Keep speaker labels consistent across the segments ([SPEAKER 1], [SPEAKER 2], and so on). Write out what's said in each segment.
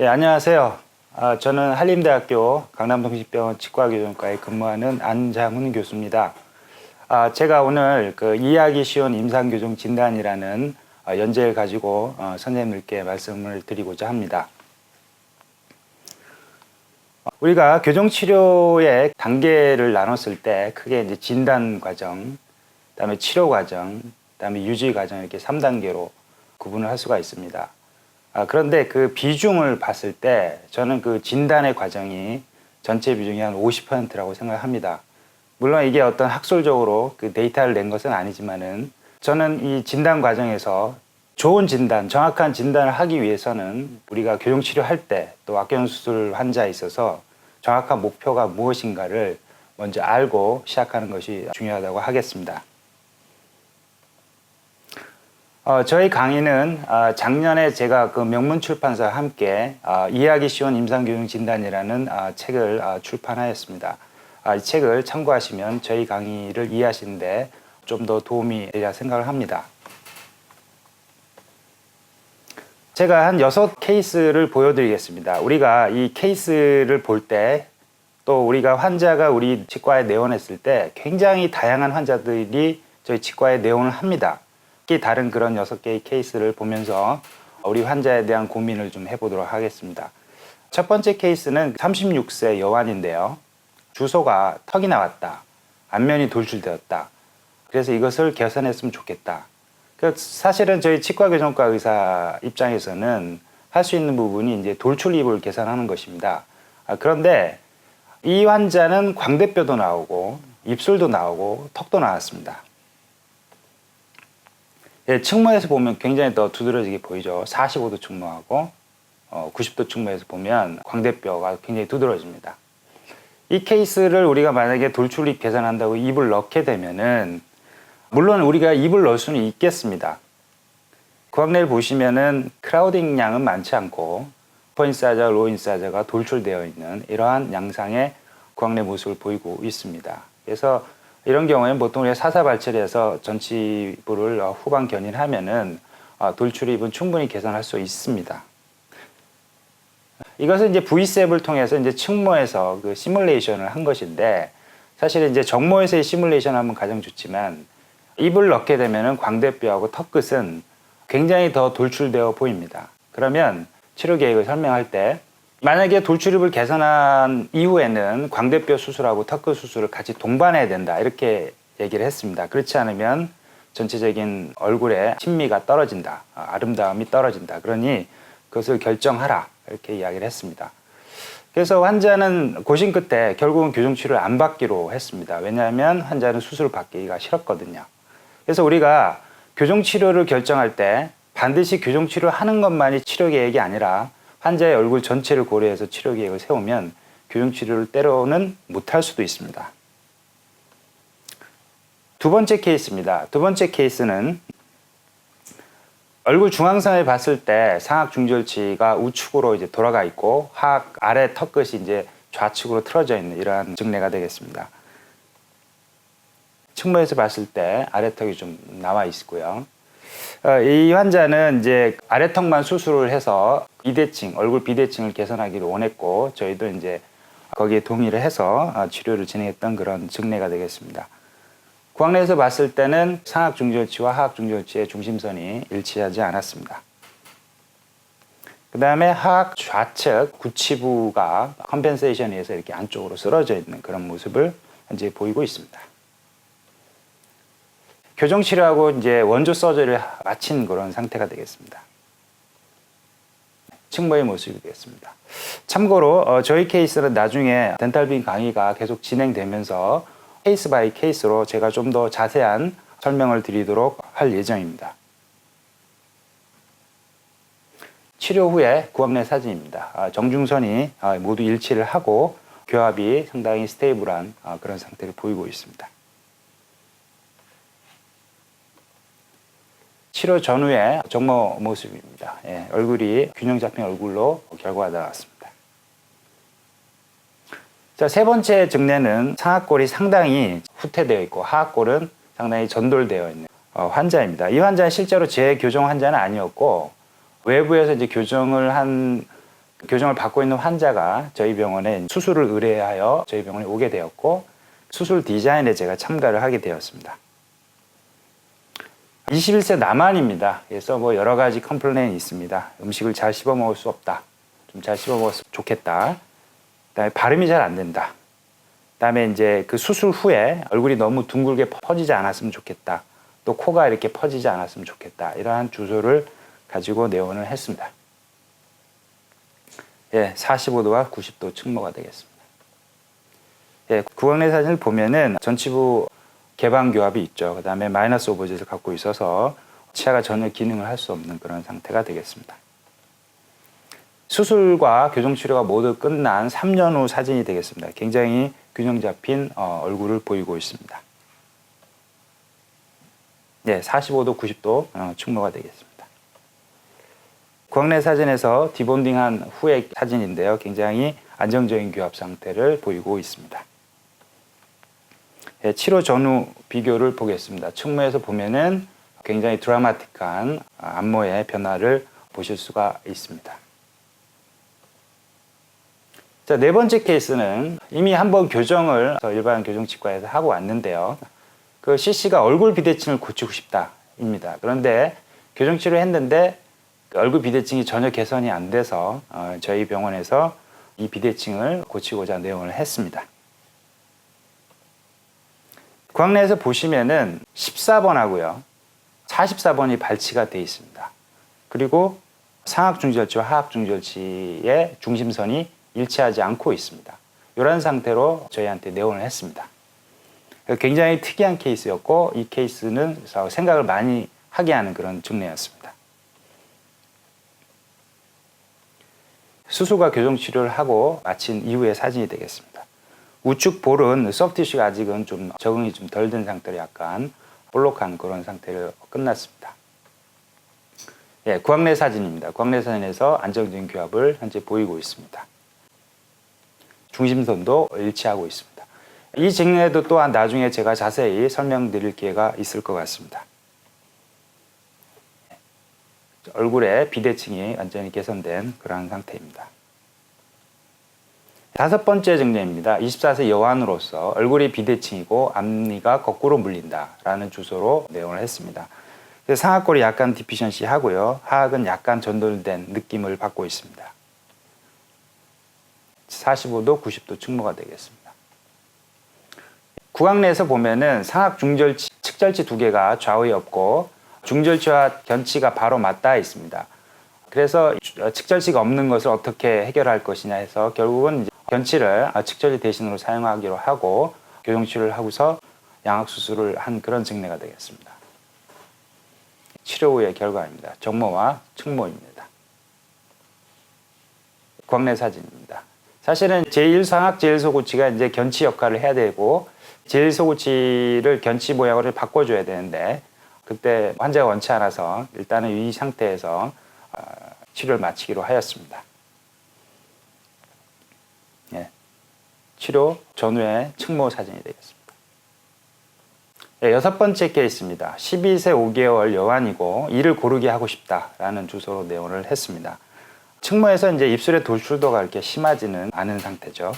[SPEAKER 1] 예, 안녕하세요. 아, 저는 한림대학교 강남동식병원 치과교정과에 근무하는 안장훈 교수입니다. 아, 제가 오늘 그 이해하기 쉬운 임상교정 진단이라는 아, 연재를 가지고 어, 선생님들께 말씀을 드리고자 합니다. 우리가 교정치료의 단계를 나눴을 때 크게 이제 진단 과정, 그다음에 치료 과정, 그다음에 유지 과정 이렇게 3단계로 구분을 할 수가 있습니다. 아, 그런데 그 비중을 봤을 때 저는 그 진단의 과정이 전체 비중이 한 50%라고 생각합니다. 물론 이게 어떤 학술적으로 그 데이터를 낸 것은 아니지만은 저는 이 진단 과정에서 좋은 진단, 정확한 진단을 하기 위해서는 우리가 교정 치료 할 때 또 악경 수술 환자에 있어서 정확한 목표가 무엇인가를 먼저 알고 시작하는 것이 중요하다고 하겠습니다. 어, 저희 강의는 어, 작년에 제가 그 명문 출판사와 함께 어, 이해하기 쉬운 임상교정 진단이라는 어, 책을 어, 출판하였습니다. 아, 이 책을 참고하시면 저희 강의를 이해하시는데 좀 더 도움이 되리라 생각을 합니다. 제가 한 여섯 케이스를 보여드리겠습니다. 우리가 이 케이스를 볼 때 또 우리가 환자가 우리 치과에 내원했을 때 굉장히 다양한 환자들이 저희 치과에 내원을 합니다. 특히 다른 그런 여섯 개의 케이스를 보면서 우리 환자에 대한 고민을 좀 해보도록 하겠습니다. 첫 번째 케이스는 36세 여환인데요. 주소가 턱이 나왔다. 안면이 돌출되었다. 그래서 이것을 개선했으면 좋겠다. 그 사실은 저희 치과교정과 의사 입장에서는 할 수 있는 부분이 이제 돌출입을 개선하는 것입니다. 아, 그런데 이 환자는 광대뼈도 나오고 입술도 나오고 턱도 나왔습니다. 예, 측모에서 보면 굉장히 더 두드러지게 보이죠. 45도 측모하고 어, 90도 측모에서 보면 광대뼈가 굉장히 두드러집니다. 이 케이스를 우리가 만약에 돌출입 개선한다고 입을 넣게 되면은 물론 우리가 입을 넣을 수는 있겠습니다. 구악내를 보시면은 크라우딩 양은 많지 않고 포인사자, 로인사자가 돌출되어 있는 이러한 양상의 구악내 모습을 보이고 있습니다. 그래서 이런 경우에는 보통 우리가 사사 발치해서 전치부를 어, 후방 견인하면은 어, 돌출입은 충분히 개선할 수 있습니다. 이것은 이제 V셉을 통해서 이제 측모에서 그 시뮬레이션을 한 것인데 사실 이제 정모에서의 시뮬레이션 하면 가장 좋지만 입을 넣게 되면은 광대뼈하고 턱 끝은 굉장히 더 돌출되어 보입니다. 그러면 치료 계획을 설명할 때 만약에 돌출입을 개선한 이후에는 광대뼈 수술하고 턱끝 수술을 같이 동반해야 된다 이렇게 얘기를 했습니다. 그렇지 않으면 전체적인 얼굴의 친미가 떨어진다, 아, 아름다움이 떨어진다. 그러니 그것을 결정하라 이렇게 이야기를 했습니다. 그래서 환자는 고심 끝에 결국은 교정 치료를 안 받기로 했습니다. 왜냐하면 환자는 수술을 받기가 싫었거든요. 그래서 우리가 교정 치료를 결정할 때 반드시 교정 치료를 하는 것만이 치료 계획이 아니라 환자의 얼굴 전체를 고려해서 치료 계획을 세우면 교정 치료를 때로는 못할 수도 있습니다. 두 번째 케이스입니다. 두 번째 케이스는 얼굴 중앙선을 봤을 때 상악 중절치가 우측으로 이제 돌아가 있고 하악 아래 턱끝이 이제 좌측으로 틀어져 있는 이러한 증례가 되겠습니다. 측모에서 봤을 때 아래 턱이 좀 나와 있고요. 어, 이 환자는 이제 아래턱만 수술을 해서 비대칭, 얼굴 비대칭을 개선하기를 원했고 저희도 이제 거기에 동의를 해서 어, 치료를 진행했던 그런 증례가 되겠습니다. 구강내에서 봤을 때는 상악 중절치와 하악 중절치의 중심선이 일치하지 않았습니다. 그 다음에 하악 좌측 구치부가 컴펜세이션에 의해서 이렇게 안쪽으로 쓰러져 있는 그런 모습을 현재 보이고 있습니다. 교정 치료하고 이제 원조 서저리를 마친 그런 상태가 되겠습니다. 측모의 모습이 되겠습니다. 참고로 어, 저희 케이스는 나중에 덴탈빈 강의가 계속 진행되면서 케이스 바이 케이스로 제가 좀 더 자세한 설명을 드리도록 할 예정입니다. 치료 후에 구악내 사진입니다. 아, 정중선이 아, 모두 일치를 하고 교합이 상당히 스테이블한 아, 그런 상태를 보이고 있습니다. 치료 전후의 정모 모습입니다. 예, 얼굴이 균형 잡힌 얼굴로 결과가 나왔습니다. 자, 세 번째 증례는 상악골이 상당히 후퇴되어 있고 하악골은 상당히 전돌되어 있는 어, 환자입니다. 이 환자는 실제로 제 교정 환자는 아니었고 외부에서 이제 교정을 한 교정을 받고 있는 환자가 저희 병원에 수술을 의뢰하여 저희 병원에 오게 되었고 수술 디자인에 제가 참가를 하게 되었습니다. 21세 남한입니다. 그래서 뭐 여러 가지 컴플레인이 있습니다. 음식을 잘 씹어 먹을 수 없다. 좀 잘 씹어 먹었으면 좋겠다. 그다음에 발음이 잘 안 된다. 그다음에 이제 그 수술 후에 얼굴이 너무 둥글게 퍼지지 않았으면 좋겠다. 또 코가 이렇게 퍼지지 않았으면 좋겠다. 이러한 주소를 가지고 내원을 했습니다. 예, 45도와 90도 측모가 되겠습니다. 예, 구강내 사진을 보면은 전치부 개방 교합이 있죠. 그 다음에 마이너스 오버젯을 갖고 있어서 치아가 전혀 기능을 할 수 없는 그런 상태가 되겠습니다. 수술과 교정 치료가 모두 끝난 3년 후 사진이 되겠습니다. 굉장히 균형 잡힌 어, 얼굴을 보이고 있습니다. 네, 45도, 90도 어, 충모가 되겠습니다. 구강내 사진에서 디본딩한 후의 사진인데요. 굉장히 안정적인 교합 상태를 보이고 있습니다. 예, 치료 전후 비교를 보겠습니다. 측모에서 보면은 굉장히 드라마틱한 안모의 변화를 보실 수가 있습니다. 자, 네 번째 케이스는 이미 한번 교정을 일반 교정치과에서 하고 왔는데요. 그 CC가 얼굴 비대칭을 고치고 싶다입니다. 그런데 교정 치료 했는데 그 얼굴 비대칭이 전혀 개선이 안 돼서 어, 저희 병원에서 이 비대칭을 고치고자 내용을 했습니다. 구강내에서 보시면은 14번하고요. 44번이 발치가 되어 있습니다. 그리고 상악중절치와 하악중절치의 중심선이 일치하지 않고 있습니다. 이런 상태로 저희한테 내원을 했습니다. 굉장히 특이한 케이스였고 이 케이스는 생각을 많이 하게 하는 그런 증례였습니다. 수술과 교정 치료를 하고 마친 이후의 사진이 되겠습니다. 우측 볼은 소프티슈가 아직은 좀 적응이 좀 덜 된 상태로 약간 볼록한 그런 상태로 끝났습니다. 예, 구강내 사진입니다. 구강내 사진에서 안정적인 교합을 현재 보이고 있습니다. 중심선도 일치하고 있습니다. 이 증례도 또한 나중에 제가 자세히 설명드릴 기회가 있을 것 같습니다. 얼굴에 비대칭이 완전히 개선된 그러한 상태입니다. 다섯 번째 증례입니다. 24세 여환으로서 얼굴이 비대칭이고 앞니가 거꾸로 물린다라는 주소로 내용을 했습니다. 상악골이 약간 디피션시 하고요. 하악은 약간 전돌된 느낌을 받고 있습니다. 45도, 90도 측모가 되겠습니다. 구강내에서 보면은 상악 중절치, 측절치 두 개가 좌우에 없고 중절치와 견치가 바로 맞닿아 있습니다. 그래서 측절치가 없는 것을 어떻게 해결할 것이냐 해서 결국은 견치를 측절치 대신으로 사용하기로 하고 교정 치료를 하고서 양악 수술을 한 그런 증례가 되겠습니다. 치료 후의 결과입니다. 정모와 측모입니다. 광내 사진입니다. 사실은 제1상악 제1소고치가 이제 견치 역할을 해야 되고 제1소고치를 견치 모양으로 바꿔줘야 되는데 그때 환자가 원치 않아서 일단은 이 상태에서 어, 치료를 마치기로 하였습니다. 치료 전후의 측모 사진이 되겠습니다. 예, 여섯 번째 케이스입니다. 12세 5개월 여환이고 이를 고르게 하고 싶다라는 주소로 내원을 했습니다. 측모에서 이제 입술의 돌출도가 이렇게 심하지는 않은 상태죠.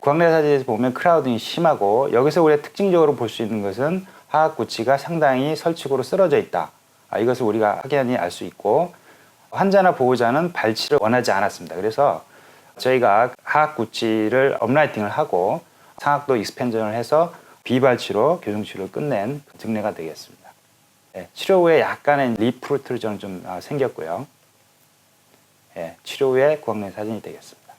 [SPEAKER 1] 구강내 사진에서 보면 크라우딩이 심하고 여기서 우리가 특징적으로 볼 수 있는 것은 하악 구치가 상당히 설축으로 쓰러져 있다. 아, 이것을 우리가 확연히 알 수 있고 환자나 보호자는 발치를 원하지 않았습니다. 그래서 저희가 하악 구치를 업라이팅을 하고 상악도 익스펜전을 해서 비발치로 교정 치료를 끝낸 증례가 되겠습니다. 네, 치료 후에 약간의 리프루트전 좀 아, 생겼고요. 예, 치료 후에 구강내 사진이 되겠습니다.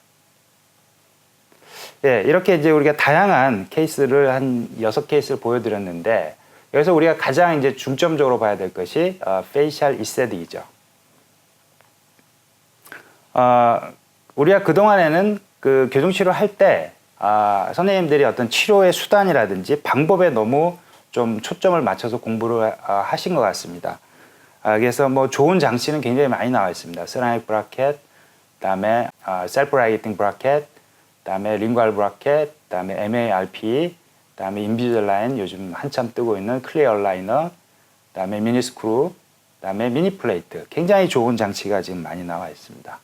[SPEAKER 1] 예, 이렇게 이제 우리가 다양한 케이스를 한 여섯 케이스를 보여드렸는데 여기서 우리가 가장 이제 중점적으로 봐야 될 것이 어, 페이셜 이세드이죠. 어, 우리가 그 동안에는 그 교정 치료 할때 아, 선생님들이 어떤 치료의 수단이라든지 방법에 너무 좀 초점을 맞춰서 공부를 아, 하신 것 같습니다. 아, 그래서 뭐 좋은 장치는 굉장히 많이 나와 있습니다. 세라믹 브라켓, 그다음에 아, 셀프 라이팅 브라켓, 그다음에 링괄 브라켓, 그다음에 MARP, 그다음에 인비즐라인 요즘 한참 뜨고 있는 클리어 라이너, 그다음에 미니스크루, 그다음에 미니 플레이트 굉장히 좋은 장치가 지금 많이 나와 있습니다.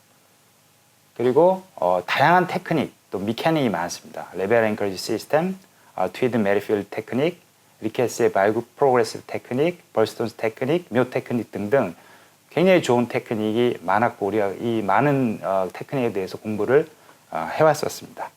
[SPEAKER 1] 그리고 어, 다양한 테크닉 또 미케닉이 많습니다. 레벨 앵커리지 시스템, 어, 트위드 메리필드 테크닉, 리케스의 발굽 프로그레시브 테크닉, 벌스톤스 테크닉, 묘 테크닉 등등 굉장히 좋은 테크닉이 많았고 우리가 이 많은 어, 테크닉에 대해서 공부를 어, 해왔었습니다.